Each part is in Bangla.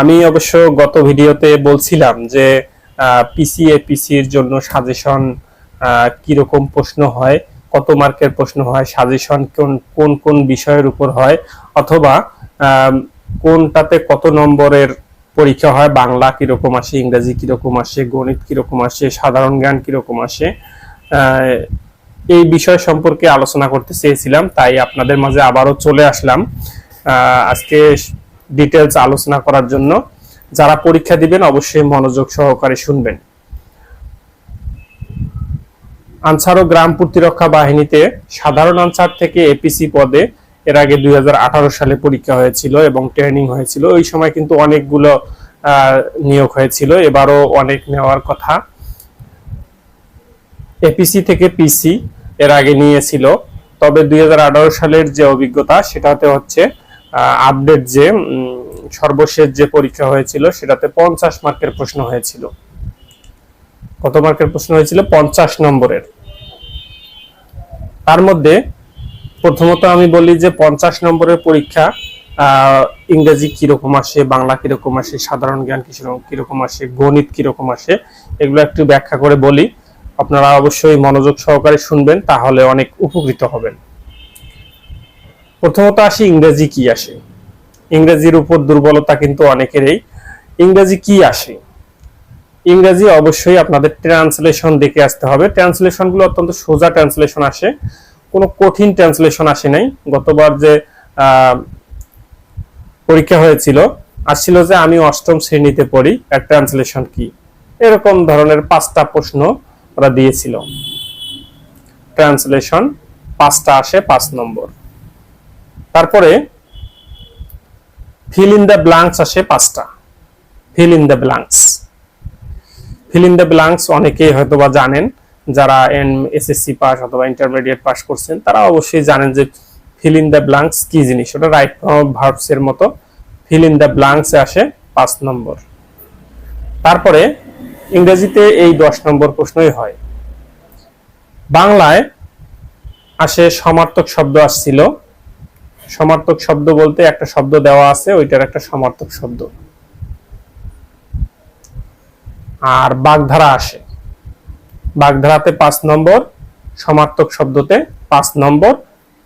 আমি অবশ্য গত ভিডিওতে বলছিলাম যে পিসি এপিসির জন্য সাজেশন কীরকম প্রশ্ন হয়, কত মার্কের প্রশ্ন হয় সাজেশন কোন কোন কোন বিষয়ের উপর হয়, অথবা কোনটাতে কত নম্বরের পরীক্ষা হয়, বাংলা কীরকম আসে, ইংরেজি কীরকম আসে, গণিত কীরকম আসে, সাধারণ জ্ঞান কীরকম আসে এই বিষয় সম্পর্কে আলোচনা করতে চেয়েছিলাম, তাই আপনাদের মাঝে আবারও চলে আসলাম। আজকে ডিটেলস আলোচনা করার জন্য যারা পরীক্ষা দিবেন অবশ্যই মনোযোগ সহকারে শুনবেন। আনসার ও গ্রাম প্রতিরক্ষা বাহিনীতে সাধারণ আনসার থেকে এপিসি পদে এর আগে দুই হাজার আঠারো সালে পরীক্ষা হয়েছিল এবং ট্রেনিং হয়েছিল। ওই সময় কিন্তু অনেকগুলো নিয়োগ হয়েছিল। এবারও অনেক নেওয়ার কথা। এপিসি থেকে পিসি এর আগে নিয়েছিল। তবে দুই হাজার আঠারো সালের যে অভিজ্ঞতা, সেটাতে হচ্ছে আপডেট যে সর্বশেষ যে পরীক্ষা হয়েছিল, সেটাতে পঞ্চাশ মার্কের প্রশ্ন হয়েছিল। কত মার্কের প্রশ্ন হয়েছিল? পঞ্চাশ নম্বরের। তার মধ্যে প্রথমত আমি বলি যে, পঞ্চাশ নম্বরের পরীক্ষা ইংরেজি কীরকম আসে, বাংলা কীরকম আসে, সাধারণ জ্ঞান কীরকম আসে, গণিত কীরকম আসে, এগুলো একটু ব্যাখ্যা করে বলি। আপনারা অবশ্যই মনোযোগ সহকারে শুনবেন, তাহলে অনেক উপকৃত হবেন। প্রথমত আসি ইংরেজি কি আসে? ইংরেজির উপর দুর্বলতা কিন্তু অনেকেরই। ইংরেজি কি আসে? ইংরেজি অবশ্যই আপনাদের ট্রান্সলেশন দেখে আসতে হবে। ট্রান্সলেশনগুলো অত্যন্ত সোজা ট্রান্সলেশন আসে। কোনো কঠিন ট্রান্সলেশন আসে নাই। গতবার যে পরীক্ষা হয়েছিল, আসছিল যে আমি অষ্টম শ্রেণীতে পড়ি, এর ট্রান্সলেশন কি? এরকম ধরনের পাঁচটা প্রশ্ন ওরা দিয়েছিল। ট্রান্সলেশন পাঁচটা আসে, পাঁচ নম্বর। তারপরে ফিল ইন দ্য ব্ল্যাঙ্কস আসে পাঁচটা। Fill in the blanks fill in the blanks অনেকেই হয়তো বা জানেন, যারা এন এসএসসি পাস অথবা ইন্টারমিডিয়েট পাস করছেন, তারা অবশ্যই জানেন যে ফিল ইন দ্য ব্ল্যাঙ্কস কি জিনিস। ওটা রাইট ভার্বস এর মতো ফিল ইন দ্য ব্ল্যাঙ্কস আসে পাঁচ নম্বর। তারপরে ইংরেজিতে এই দশ নম্বর প্রশ্নই হয়। বাংলায় আসে সমার্থক শব্দ আসছিল সমার্থক শব্দ বলতে একটা শব্দ দেওয়া আছে, ওইটার একটা সমার্থক শব্দ। আর বাগধারা আসে। বাগধারাতে পাঁচ নম্বর, সমার্থক শব্দতে পাঁচ নম্বর,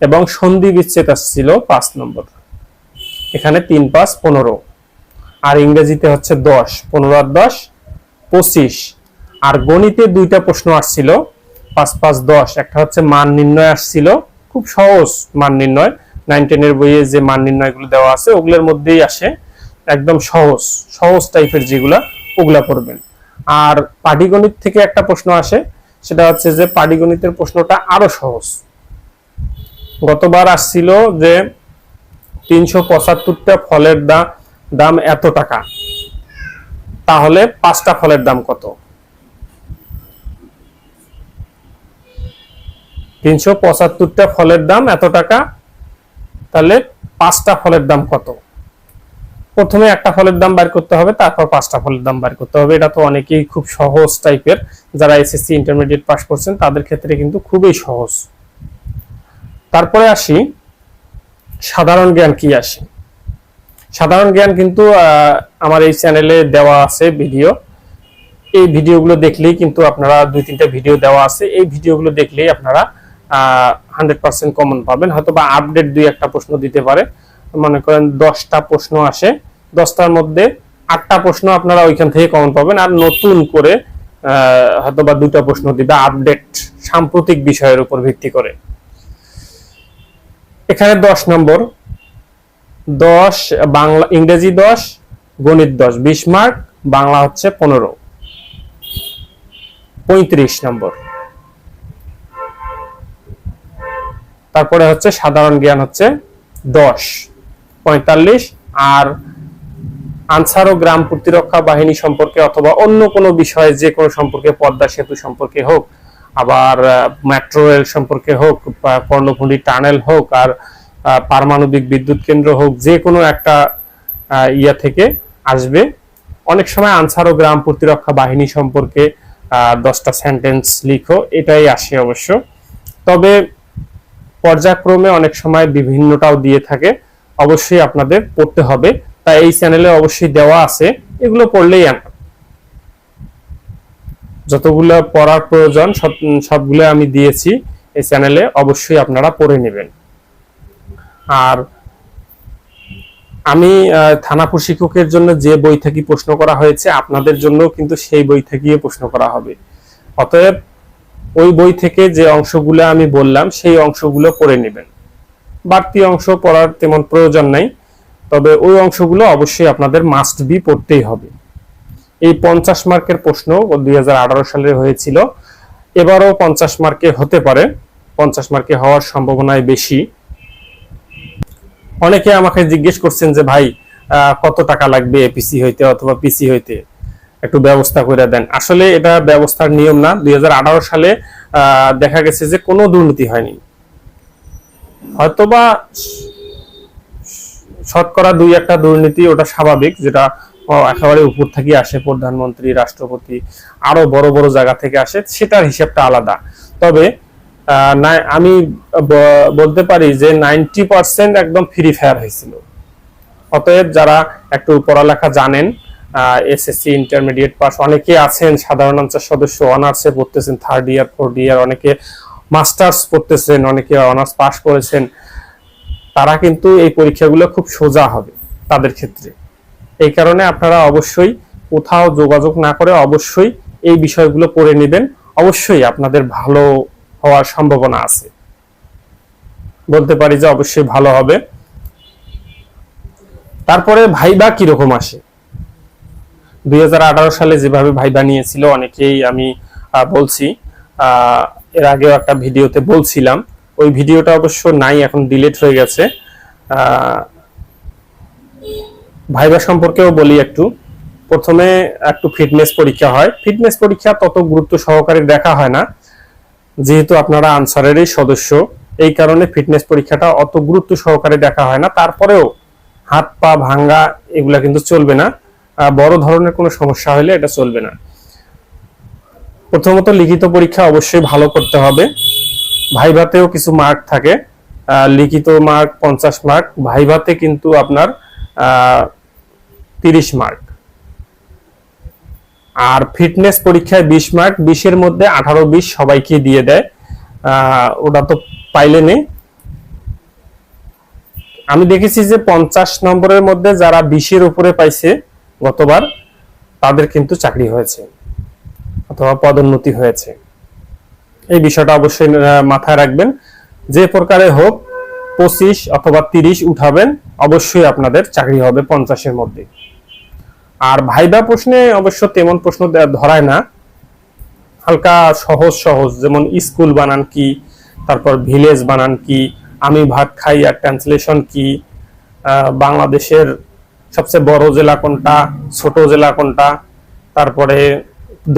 এবং সন্ধি বিচ্ছেদ আসছিল পাঁচ নম্বর। এখানে তিন, পাঁচ, পনেরো। আর ইংরেজিতে হচ্ছে দশ, পনেরো আর দশ, পঁচিশ। আর গণিতে দুইটা প্রশ্ন আসছিল, পাঁচ পাঁচ, দশ। একটা হচ্ছে মান নির্ণয় আসছিল, খুব সহজ মান নির্ণয়। নাইন টেনের বইয়ে যে মান নির্ণয়গুলো দেওয়া আছে, ওগুলোর মধ্যেই আসে একদম সহজ সহজ টাইপের যেগুলা, ওগুলা করবেন আর পাটিগণিত থেকে একটা প্রশ্ন আসে, সেটা হচ্ছে যে পাটিগণিতের প্রশ্নটা আরও সহজ। গতবার আসছিল যে তিনশো পঁচাত্তরটা ফলের দাম দাম এত টাকা। তাহলে পাঁচটা ফলের দাম কত? তিনশো পঁচাত্তরটা ফলের দাম এত টাকা তাহলে পাঁচটা ফলের দাম কত? প্রথমে একটা ফলের দাম বের করতে হবে, তারপর পাঁচটা ফলের দাম বের করতে হবে। এটা তো অনেকেই খুব সহজ টাইপের, যারা এসএসসি ইন্টারমিডিয়েট পাস করছেন, তাদের ক্ষেত্রে কিন্তু খুবই সহজ। তারপরে আসি, সাধারণ জ্ঞান কি আসে? সাধারণ জ্ঞান কিন্তু আমার এই চ্যানেলে দেওয়া আছে ভিডিও এই ভিডিওগুলো দেখলেই কিন্তু আপনারা দুই তিনটা ভিডিও দেওয়া আছে। এই ভিডিওগুলো দেখলেই আপনারা হান্ড্রেড পার্সেন্ট কমন পাবেন হয়তো বা আপডেট দুই একটা প্রশ্ন দিতে পারে। মনে করেন দশটা প্রশ্ন আসে, দশটার মধ্যে আটটা প্রশ্ন আপনারা ওইখান থেকে কমন পাবেন, আর নতুন করে হয়তো বা দুটা প্রশ্ন দিবে আপডেট সাম্প্রতিক বিষয়ের উপর ভিত্তি করে। এখানে দশ নম্বর, দশ বাংলা, ইংরেজি দশ, গণিত দশ, বিশ মার্ক, বাংলা হচ্ছে পনেরো। পঁয়ত্রিশ নম্বর। তারপরে হচ্ছে সাধারণ জ্ঞান হচ্ছে দশ, পঁয়তাল্লিশ, আর আনসার ও গ্রাম প্রতিরক্ষা বাহিনী সম্পর্কে অথবা অন্য কোনো বিষয়ে যে কোনো সম্পর্কে, পদ্মা সেতু সম্পর্কে হোক, আবার মেট্রো রেল সম্পর্কে হোক কর্ণফুলী টানেল হোক, আর পারমাণবিক বিদ্যুৎ কেন্দ্র হোক, যে কোনো একটা ইয়া থেকে আসবে। অনেক সময় আনসার ও গ্রাম প্রতিরক্ষা বাহিনী সম্পর্কে দশটা সেন্টেন্স লিখো, এটাই আসে অবশ্য। তবে পর্যায়ক্রমে অনেক সময় বিভিন্নটাও দিয়ে থাকে, অবশ্যই আপনাদের পড়তে হবে। তাই এই চ্যানেলে অবশ্যই দেওয়া আছে, এগুলো পড়লেই যতগুলো পড়ার প্রয়োজন, সব, সবগুলো আমি দিয়েছি এই চ্যানেলে, অবশ্যই আপনারা পড়ে নেবেন। আর আমি থানা প্রশিক্ষকের জন্য যে বই থেকে প্রশ্ন করা হয়েছে, আপনাদের জন্য কিন্তু সেই বই থেকেই প্রশ্ন করা হবে। অতএব ওই বই থেকে যে অংশগুলো আমি বললাম, সেই অংশগুলো পড়ে নেবেন। বাড়তি অংশ পড়ার তেমন প্রয়োজন নাই, তবে ওই অংশগুলো অবশ্যই আপনাদের মাস্ট বি পড়তেই হবে। এই পঞ্চাশ মার্কের প্রশ্ন দুই হাজার আঠারো সালে হয়েছিল, এবারও পঞ্চাশ মার্কে হতে পারে, পঞ্চাশ মার্কে হওয়ার সম্ভাবনায় বেশি। অনেকে আমাকে জিজ্ঞেস করছেন যে, ভাই কত টাকা লাগবে এপিসি হইতে অথবা পিসি হইতে? একটু ব্যবস্থা করে দেন। আসলে এটা ব্যবস্থার নিয়ম না। দুই হাজার আঠারো সালে দেখা গেছে যে কোনো দুর্নীতি হয়নি। হয়তোবা শতকরা দুই একটা দুর্নীতি, ওটা স্বাভাবিক, যেটা একেবারে উপর থেকে আসে প্রধানমন্ত্রী, রাষ্ট্রপতি, আরও বড় বড় জায়গা থেকে আসে, সেটার হিসাবটা আলাদা। তবে আমি বলতে পারি যে নাইনটি একদম ফ্রি ফায়ার হয়েছিল। অতএব যারা একটু পড়ালেখা জানেন এসএসসি ইন্টারমিডিয়েট পাস অনেকে আছেন, সাধারণ অঞ্চল সদস্য অনার্সে পড়তেছেন থার্ড ইয়ার ফোর্থ ইয়ার অনেকে মাস্টার্স পড়তেছেন, অনেকে অনার্স পাস করেছেন। তারা কিন্তু এই পরীক্ষাগুলো খুব সোজা হবে তাদের ক্ষেত্রে। এই কারণে আপনারা অবশ্যই কোথাও যোগাযোগ না করে অবশ্যই এই বিষয়গুলো পড়ে নেবেন। অবশ্যই আপনাদের ভালো হওয়ার সম্ভাবনা আছে। বলতে পারি যে অবশ্যই ভালো হবে। তারপরে ভাইবা কীরকম আসে? আঠারো সালে যেভাবে ভাইবা নিয়েছিল অনেকেই আমি বলছি। এর আগেও একটা ভিডিওতে বলছিলাম। ওই ভিডিওটা অবশ্য নাই, এখন ডিলিট হয়ে গেছে। ভাইবা সম্পর্কেও বলি একটু। প্রথমে একটু ফিটনেস পরীক্ষা হয়। ফিটনেস পরীক্ষা তত গুরুত্ব সহকারে দেখা হয় না। যেহেতু আপনারা আনসারেরই সদস্য, এই কারণে ফিটনেস পরীক্ষাটা অত গুরুত্ব সহকারে দেখা হয় না। তারপরেও হাত পা ভাঙ্গা এগুলা কিন্তু চলবে না। বড় ধরনের কোনো সমস্যা হলে এটা চলবে না। প্রথমত লিখিত পরীক্ষা অবশ্যই ভালো করতে হবে। ভাইভাতেও কিছু মার্ক থাকে। লিখিত মার্ক পঞ্চাশ মার্ক ভাইভাতে কিন্তু আপনার তিরিশ মার্ক আর ফিটনেস পরীক্ষায় বিশ মার্ক বিশের মধ্যে আঠারো, বিশ সবাইকে দিয়ে দেয়। ওটা তো পাইলে নেই। আমি দেখেছি যে পঞ্চাশ নম্বরের মধ্যে যারা বিশের উপরে পাইছে গতবার তাদের কিন্তু চাকরি হয়েছে অথবা পদোন্নতি হয়েছে। এই বিষয়টা অবশ্যই মাথায় রাখবেন। যে প্রকারে হোক, পঁচিশ অথবা তিরিশ উঠাবেন, অবশ্যই আপনাদের চাকরি হবে পঞ্চাশের মধ্যে। আর ভাইবা প্রশ্নে অবশ্য তেমন প্রশ্ন ধরায় না। হালকা সহজ সহজ, যেমন স্কুল বানান কি, তারপর ভিলেজ বানান কি, আমি ভাত খাই আর ট্রান্সলেশন কি বাংলাদেশের সবচেয়ে বড় জেলা কোনটা, ছোট জেলা কোনটা, তারপরে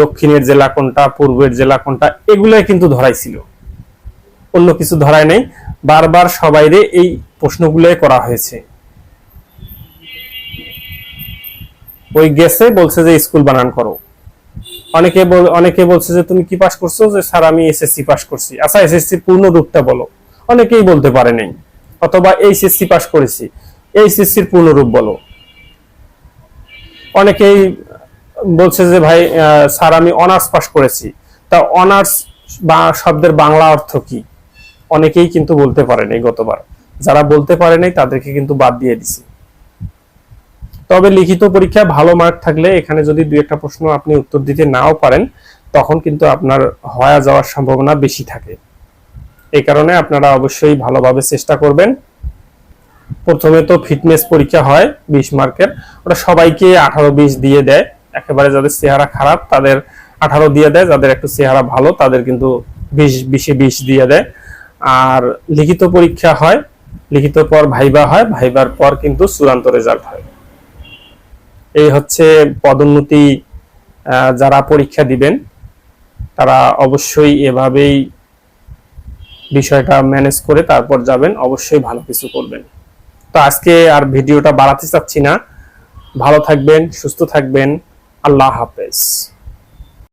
দক্ষিণের জেলা কোনটা, পূর্বের জেলা কোনটা, এগুলাই কিন্তু ধরাইছিল। অন্য কিছু ধরায় নাই। বারবার সবাইরে এই প্রশ্নগুলোই করা হয়েছে। ওই গেছে, বলছে যে স্কুল বানান করো। অনেকে অনেকে বলছে যে তুমি কি পাস করছ? যে স্যার, আমি এসএসসি পাস করছি। আচ্ছা এসএসসি পূর্ণ রূপটা বলো। অনেকেই বলতে পারে নাই। অথবা এইচএসসি পাস করেছি। এইচএসসির পূর্ণ রূপ বলো। অনেকেই বলছে যে ভাই স্যার, আমি অনার্স পাস করেছি। তা অনার্স বা শব্দের বাংলা অর্থ কি? অনেকেই কিন্তু বলতে পারেনি গতবার। যারা বলতে পারে নাই, তাদেরকে কিন্তু বাদ দিয়ে দিছি। তবে লিখিত পরীক্ষায় ভালো মার্ক থাকলে এখানে যদি দুই একটা প্রশ্ন আপনি উত্তর দিতে নাও পারেন, তখন কিন্তু আপনার হয়ে যাওয়ার সম্ভাবনা বেশি থাকে। এই কারণে আপনারা অবশ্যই ভালোভাবে চেষ্টা করবেন। প্রথমে তো ফিটনেস পরীক্ষা হয় বিশ মার্কের। ওটা সবাইকে আঠারো বিশ দিয়ে দেয়। একেবারে যাদের চেহারা খারাপ, তাদের আঠারো দিয়ে দেয়। যাদের একটু চেহারা ভালো, তাদের কিন্তু বিশ, বিশে বিশ দিয়ে দেয়। আর লিখিত পরীক্ষা হয়। লিখিত পর ভাইবা হয়। ভাইবার পর কিন্তু চূড়ান্ত রেজাল্ট হয়। এই হচ্ছে পদোন্নতি যারা পরীক্ষা দিবেন, তারা অবশ্যই এভাবেই বিষয়টা ম্যানেজ করে তারপর যাবেন। অবশ্যই ভালো কিছু করবেন। তো আজকে আর ভিডিওটা বাড়াতে চাচ্ছি না। ভালো থাকবেন সুস্থ থাকবেন। আল্লাহ হাফেজ।